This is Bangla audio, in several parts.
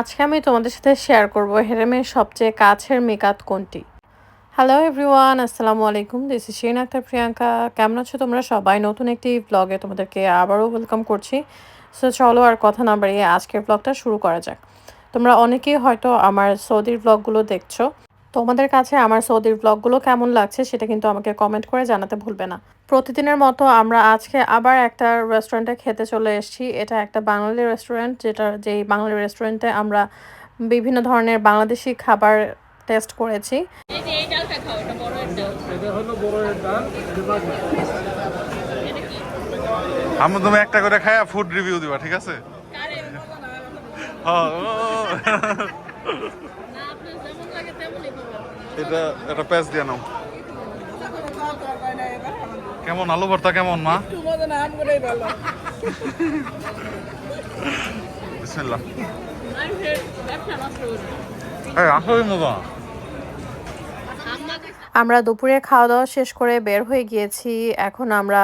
আজকে আমি তোমাদের সাথে শেয়ার করব হেরেমের সবচেয়ে কাছের মেকআপ কোনটি? হ্যালো এভরিওয়ান আসসালামু আলাইকুম দিস ইজ শিন আক্তার প্রিয়াঙ্কা কেমন আছো তোমরা সবাই? নতুন একটি ব্লগে তোমাদেরকে আবারও ওয়েলকাম করছি। সো চলো আর কথা না বাড়িয়ে আজকের ব্লগটা শুরু করা যাক। তোমরা অনেকেই হয়তো আমার সৌদির ব্লগগুলো দেখছ। তোমাদের কাছে আমার সৌদির ব্লগগুলো কেমন লাগছে সেটা কিন্তু আমাকে কমেন্ট করে জানাতে ভুলবে না। প্রতিদিনের মতো আমরা আজকে আবার একটা রেস্টুরেন্টে খেতে চলে এসেছি। এটা একটা বাঙালি রেস্টুরেন্ট যেটা যেই বাঙালি রেস্টুরেন্টে আমরা বিভিন্ন ধরনের বাংলাদেশি খাবার টেস্ট করেছি। আমি তুমি একটা করে খায়া ফুড রিভিউ দিবা ঠিক আছে? হ্যাঁ, ও, এটা এটা প্যাচ দিয়ে নাও। কেমন, আলু ভর্তা কেমন, মা? আমরা দুপুরে খাওয়া দাওয়া শেষ করে বের হয়ে গিয়েছি। এখন আমরা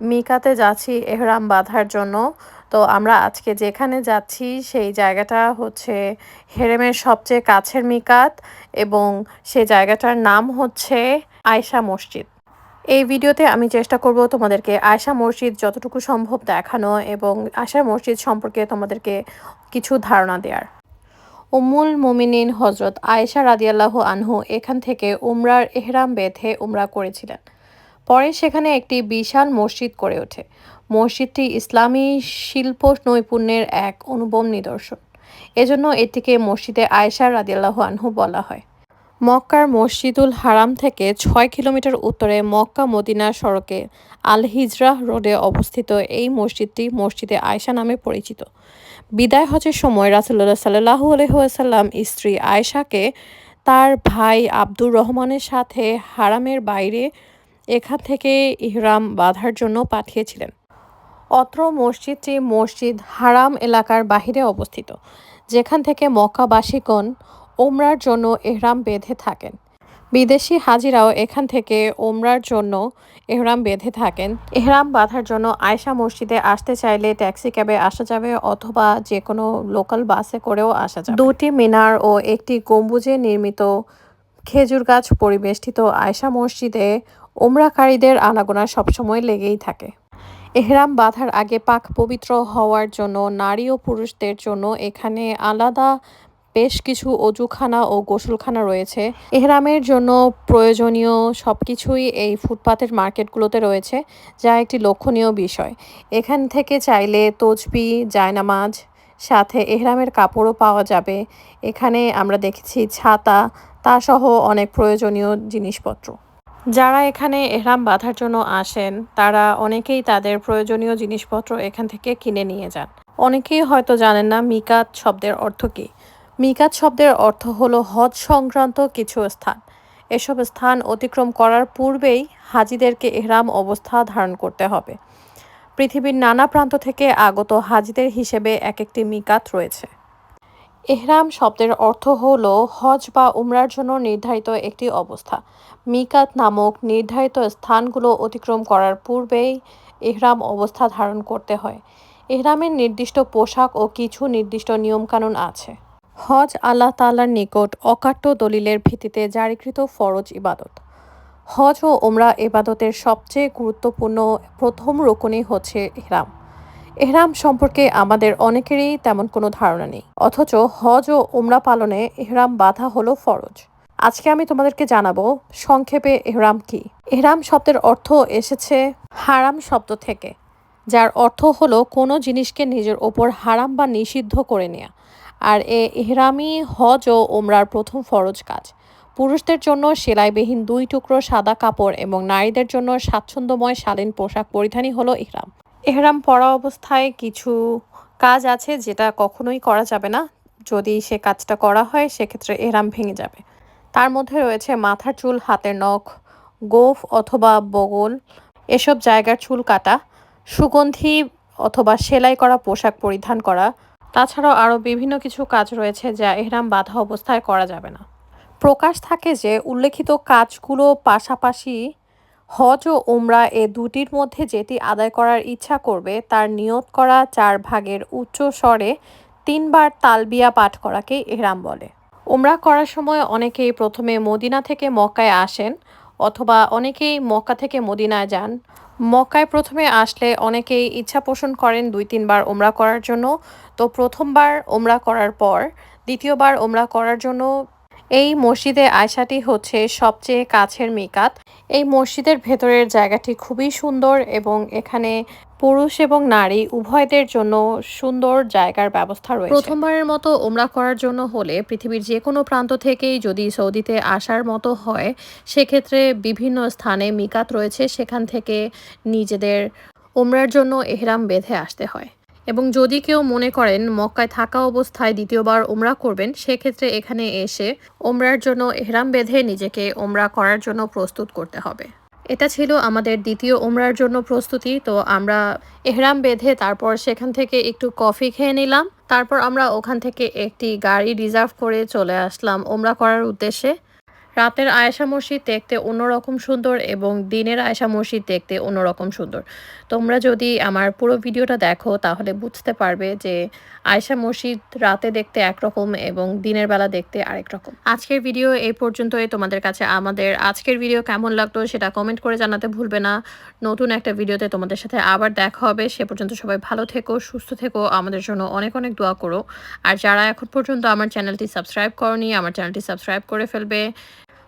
মিকাতে যাচ্ছি এহরাম বাঁধার জন্য। তো আমরা আজকে যেখানে যাচ্ছি, সেই জায়গাটা হচ্ছে হেরেমের সবচেয়ে কাছের মিকাত এবং সেই জায়গাটার নাম হচ্ছে আয়শা মসজিদ। এই ভিডিওতে আমি চেষ্টা করব তোমাদেরকে আয়শা মসজিদ যতটুকু সম্ভব দেখানো এবং আয়শা মসজিদ সম্পর্কে তোমাদেরকে কিছু ধারণা দেওয়ার উম্মুল মুমিনিন হজরত আয়েশা রাদিয়াল্লাহু আনহু এখান থেকে উমরার এহরাম বেঁধে উমরা করেছিলেন। পরে সেখানে একটি বিশাল মসজিদ গড়ে ওঠে। মসজিদটি ইসলামী শিল্প নৈপুণ্যের এক অনুপম নিদর্শন। এজন্য এটিকে মসজিদে আয়েশা রাদিয়াল্লাহু আনহু বলা হয়। মক্কার মসজিদুল হারাম থেকে ছয় কিলোমিটার উত্তরে মক্কা মদিনা সড়কে আল হিজরাহ রোডে অবস্থিত এই মসজিদটি মসজিদে আয়শা নামে পরিচিত। বিদায় হজের সময় রাসুল্লাহ সাল্লাহু আলহাম স্ত্রী আয়শাকে তার ভাই আব্দুর রহমানের সাথে হারামের বাইরে এখান থেকে ইহরাম বাঁধার জন্য পাঠিয়েছিলেন। অত্র মসজিদটি মসজিদ হারাম এলাকার বাহিরে অবস্থিত, যেখান থেকে মক্কাবাসীগণ ওমরার জন্য এহরাম বেঁধে থাকেন। বিদেশি হাজিরাও এখান থেকে ওমরার জন্য এহরাম বেঁধে থাকেন। এহরাম বাঁধার জন্য আয়শা মসজিদে আসতে চাইলে ট্যাক্সি ক্যাবে আসা যাবে অথবা যে কোনো লোকাল বাসে করেও আসা যাবে। দুটি মিনার ও একটি গম্বুজে নির্মিত খেজুর গাছ পরিবেষ্টিত আয়শা মসজিদে ওমরাকারীদের আনাগোনা সবসময় লেগেই থাকে। এহরাম বাঁধার আগে পাক পবিত্র হওয়ার জন্য, নারী ও পুরুষদের জন্য এখানে আলাদা বেশ কিছু অজুখানা ও গোসলখানা রয়েছে। এহরামের জন্য প্রয়োজনীয় সব কিছুই এই ফুটপাতের মার্কেটগুলোতে রয়েছে, যা একটি লক্ষণীয় বিষয়। এখান থেকে চাইলে তজবি জায়নামাজ, সাথে এহরামের কাপড়ও পাওয়া যাবে। এখানে আমরা দেখেছি ছাতা, তাসহ অনেক প্রয়োজনীয় জিনিসপত্র। যারা এখানে এহরাম বাঁধার জন্য আসেন, তারা অনেকেই তাদের প্রয়োজনীয় জিনিসপত্র এখান থেকে কিনে নিয়ে যান। অনেকেই হয়তো জানেন না মিকাত শব্দের অর্থ কী। মিকাত শব্দের অর্থ হলো হজ সংক্রান্ত কিছু স্থান। এসব স্থান অতিক্রম করার পূর্বেই হাজিদেরকে এহরাম অবস্থা ধারণ করতে হবে। পৃথিবীর নানা প্রান্ত থেকে আগত হাজিদের হিসেবে এক একটি মিকাত রয়েছে। এহরাম শব্দের অর্থ হল হজ বা উমরার জন্য নির্ধারিত একটি অবস্থা। মিকাত নামক নির্ধারিত স্থানগুলো অতিক্রম করার পূর্বেই এহরাম অবস্থা ধারণ করতে হয়। এহরামের নির্দিষ্ট পোশাক ও কিছু নির্দিষ্ট নিয়মকানুন আছে। হজ আল্লাহ তাআলার নিকট অকাট্য দলিলের ভিত্তিতে জারিকৃত ফরজ ইবাদত। হজ ও ওমরা ইবাদতের সবচেয়ে গুরুত্বপূর্ণ প্রথম রকমই হচ্ছে এহরাম। এহরাম সম্পর্কে আমাদের অনেকেরই তেমন কোনো ধারণা নেই। অথচ হজ ও ওমরা পালনে এহরাম বাধা হলো ফরজ। আজকে আমি তোমাদেরকে জানাব, সংক্ষেপে এহরাম কি? এহরাম শব্দের অর্থ এসেছে হারাম শব্দ থেকে, যার অর্থ হলো কোনো জিনিসকে নিজের ওপর হারাম বা নিষিদ্ধ করে নেয়া। আর এ এহরামই হজ ও ওমরার প্রথম ফরজ কাজ। পুরুষদের জন্য সেলাইবিহীন দুই টুকরো সাদা কাপড় এবং নারীদের জন্য স্বাচ্ছন্দ্যময় শালীন পোশাক পরিধানই হলো ইহরাম এহরাম পরা অবস্থায় কিছু কাজ আছে যেটা কখনোই করা যাবে না। যদি সে কাজটা করা হয়, সেক্ষেত্রে এহরাম ভেঙে যাবে। তার মধ্যে রয়েছে মাথার চুল, হাতের নখ, গোফ অথবা বগল, এসব জায়গার চুল কাটা, সুগন্ধি অথবা সেলাই করা পোশাক পরিধান করা। তাছাড়াও আরও বিভিন্ন কিছু কাজ রয়েছে যা এহরাম বাধা অবস্থায় করা যাবে না। প্রকাশ থাকে যে উল্লেখিত কাজগুলো পাশাপাশি হজ ও উমরা এ দুটির মধ্যে যেটি আদায় করার ইচ্ছা করবে, তার নিয়ত করা চার ভাগের উচ্চ স্বরে তিনবার তালবিয়া পাঠ করাকে এহরাম বলে। ওমরা করার সময় অনেকেই প্রথমে মদিনা থেকে মক্কায় আসেন অথবা অনেকেই মক্কা থেকে মদিনায় যান। মক্কায় প্রথমে আসলে অনেকেই ইচ্ছা পোষণ করেন দুই তিনবার ওমরা করার জন্য। তো প্রথমবার ওমরা করার পর, দ্বিতীয়বার ওমরা করার জন্য এই মসজিদে আয়সাটি হচ্ছে সবচেয়ে কাছের মিকাত। এই মসজিদের ভেতরের জায়গাটি খুবই সুন্দর এবং এখানে পুরুষ এবং নারী উভয়দের জন্য সুন্দর জায়গার ব্যবস্থা রয়েছে। প্রথমবারের মতো ওমরা করার জন্য হলে পৃথিবীর যে কোনো প্রান্ত থেকেই যদি সৌদিতে আসার মতো হয়, সেক্ষেত্রে বিভিন্ন স্থানে মিকাত রয়েছে। সেখান থেকে নিজেদের ওমরার জন্য এহরাম বেঁধে আসতে হয়। এবং যদি কেউ মনে করেন মক্কায় থাকা অবস্থায় দ্বিতীয়বার ওমরা করবেন, সেক্ষেত্রে এখানে এসে ওমরার জন্য এহরাম বেঁধে নিজেকে ওমরা করার জন্য প্রস্তুত করতে হবে। এটা ছিল আমাদের দ্বিতীয় ওমরার জন্য প্রস্তুতি। তো আমরা এহরাম বেঁধে তারপর সেখান থেকে একটু কফি খেয়ে নিলাম। তারপর আমরা ওখান থেকে একটি গাড়ি রিজার্ভ করে চলে আসলাম ওমরা করার উদ্দেশ্যে। রাতের আয়েশা মসজিদ দেখতে অন্যরকম সুন্দর এবং দিনের আয়েশা মসজিদ দেখতে অন্যরকম সুন্দর। তোমরা যদি আমার পুরো ভিডিওটা দেখো, তাহলে বুঝতে পারবে যে আয়েশা মসজিদ রাতে দেখতে একরকম এবং দিনের বেলা দেখতে আরেক রকম। আজকের ভিডিও এই পর্যন্তই। তোমাদের কাছে আমাদের আজকের ভিডিও কেমন লাগল সেটা কমেন্ট করে জানাতে ভুলবে না। নতুন একটা ভিডিওতে তোমাদের সাথে আবার দেখা হবে। সে পর্যন্ত সবাই ভালো থেকো, সুস্থ থেকো। আমাদের জন্য অনেক অনেক দোয়া করো। আর যারা এখন পর্যন্ত আমার চ্যানেলটি সাবস্ক্রাইব করনি, আমার চ্যানেলটি সাবস্ক্রাইব করে ফেলবে।